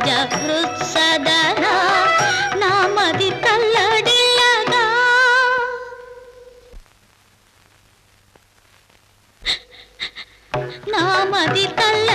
రాజహృత్సదనా నామది తల్లడిల్లగా నామది తల్ల